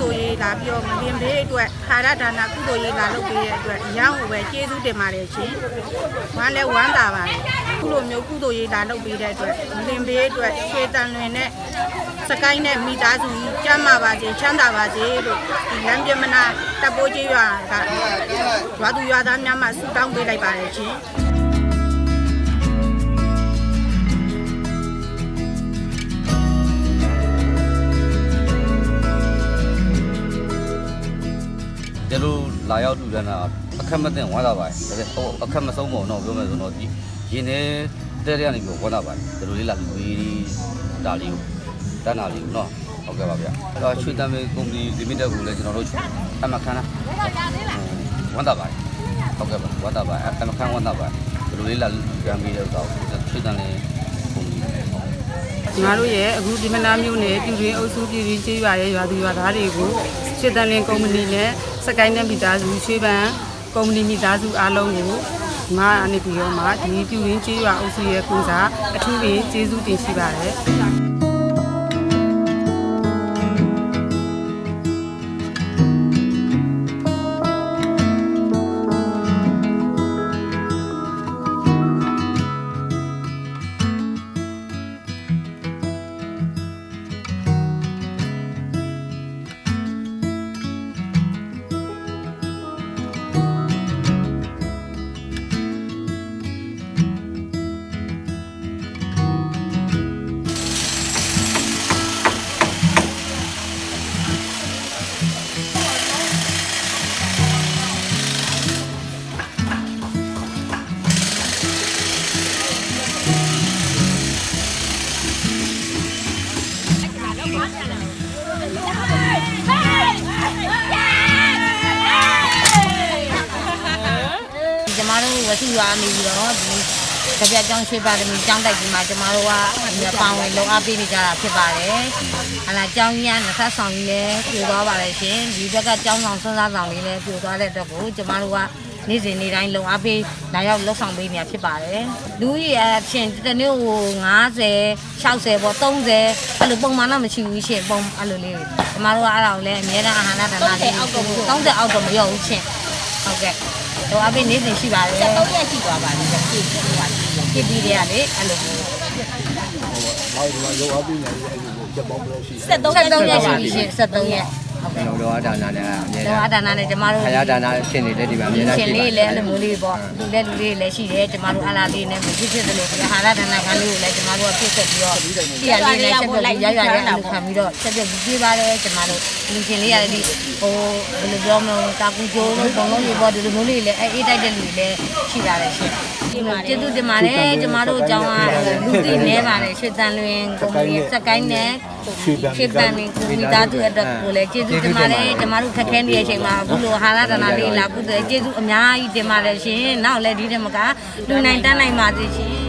သိုလ်ရေးလာပြီးတော့မတင်ဘေးအတွက်ခါရဒါနာကုသိုလ်ရေးလာလုပ်ပေးတဲ့အတွက်အရန်ဟိုပဲကျေးဇူးတင်ပါတယ်ရှင်။ဝမ်းလဲဝမ်းသာပါတယ်။ခုလိုမျိုးကုသိုလ်ရေးလာလုပ်ပေးတဲ့အတွက်မတင်ဘေးအတွက်ခြေတန်လွင်နဲ့စကိုင်းနဲ့မိသားစုကြီးကျမ်းမာပါစေချမ်းသာပါစေလို့ဒီလမ်းပြမနာတပ်ပိုးကြီးရွာကရွာသူရွာသားများမှဆုတောင်းပေးလိုက်ပါတယ်ရှင်။ လိုလာရောက်လူရနာအခက်မသိဝမ်းသာပါတယ်ဒါပေမဲ့ဟိုအခက်မဆုံးပုံတော့ပြောမယ်ဆိုတော့ဒီရင်ထဲတဲရနေပြီးဝမ်းသာပါတယ်ဒီလိုလေးလာပြီးဝေးဒါလေးကိုတန်းတာလေးကိုနော်ဟုတ်ကဲ့ပါဗျာအဲရွှေတမ်းမေကုမ္ပဏီလီမိတက်ကိုလည်းကျွန်တော်တို့အမခန်းလားဝမ်းသာပါတယ်ဟုတ်ကဲ့ပါဝမ်းသာပါတယ်အမခန်းဝမ်းသာပါတယ်ဒီလိုလေးလာပြန်ပြီးတော့ရွှေတမ်းလေးကုမ္ပဏီညီမတို့ရဲ့အခုဒီမနာမျိုးနဲ့ပြည်တွင်းအုပ်စုပြည်တွင်းကျေးရွာရဲ့ရွာသူရွာသားတွေကိုချစ်တန်လင်းကုမ္ပဏီနဲ့ စကိုင်းနဲ့မိသားစုရွှေပန်းကုမ္ပဏီမိသားစုအားလုံးကိုဒီမအနေပြီးတော့မှဒီပြည်တွင်းကျေးရွာအုပ်စုရဲ့ကိုစားအထူးပင်ကျေးဇူးတင်ရှိပါတယ် ဝစုရွာနေပြီးတော့ဒီကြပြကျောင်းရှိပါသမီးကျောင်းတိုက်ကြီးမှာကျမတို့ကပေါင်ဝင်လုံအားပေးနေကြတာဖြစ်ပါတယ်။ဟာလာကျောင်းကြီးကနှစ်ဖက်ဆောင်ကြီးလည်းပြိုသွားပါတယ်ရှင်။ဒီဘက်ကကျောင်းဆောင်စွန်းစားဆောင်လေးလည်းပြိုသွားတဲ့အတွက်ကိုကျမတို့ကနေ့စဉ်နေ့တိုင်းလုံအားပေးလာရောက်လှုပ်ဆောင်ပေးနေတာဖြစ်ပါတယ်။လူကြီးအချင်းတစ်နေ့ကို90 60ပေါ့30အဲ့လိုပုံမှန်တော့မရှိဘူးရှင်ပုံအဲ့လိုလေးကျမတို့ကအဲ့ဒါကိုလည်းအများအားအာဟာရဒါနလေး30အောက်တော့မရောက်ဘူးရှင်။ဟုတ်ကဲ့ တော့အပိနေ့စဉ်ရှိပါတယ်။73ရက်ရှိသွားပါပြီ။ပြည့်ပြီးပါပြည့်ပြီးတဲ့ကလေအဲ့လိုမျိုးနောက်ဒီမှာရုပ်အားပြညာရေးအဲ့ဒီချက်ပေါင်းဘယ်လိုရှိလဲ73ရက်ရှိပြီရှင်73ရက်ဟုတ် ကဲ့ကျွန်တော်တို့ကဒါနာနဲ့အမြဲတတော့မ်းအဒါနာနဲ့ကျမတို့ခရဒါနာဖြစ်နေတဲ့ဒီမှာအမြဲတမ်းရှင်ရှိပါလေးလည်းအဲ့လိုမျိုးလေးပေါ့လူလည်းလူလေးလည်းရှိတယ်ကျမတို့အလားလေးနဲ့ဖြစ်ဖြစ်တယ်လို့ဒီဟာရဒါနာကလေးကိုလည်းကျမတို့ကပြည့်ဆက်ပြီးတော့ရှိရလေးနဲ့ချက်ပြပြီးရရရဲလူခံပြီးတော့ချက်ပြပြီးပြေးပါတယ်ကျမတို့လူရှင်လေးရတယ်ဒီဟိုဘယ်လိုပြောမလဲတာကူကျိုးတို့ဘုံလုံးတွေပေါ့ဒီလိုမျိုးလေးလည်းအေးတိုက်တဲ့လူတွေလည်းရှိပါတယ်ရှင်ကျေးဇူးတင်ပါတယ်ကျမတို့အကြောင်းကလူသိနေပါတယ်ရွှေတန်လွင်ကုမ္ပဏီစက်ကိုင်းနဲ့ရွှေပန်ခေတ္တနေကိုမိသားစုအတွက်ကိုလည်းကျေးဇူးတင်ပါတယ်ကျမတို့ခက်ခဲနေတဲ့အချိန်မှာအခုလိုဟာရဒနာလေးလာကုတဲ့ကျေးဇူးအများကြီးတင်ပါတယ်ရှင်နောက်လည်းဒီတက်မကလူနိုင်တန်းနိုင်ပါစေရှင်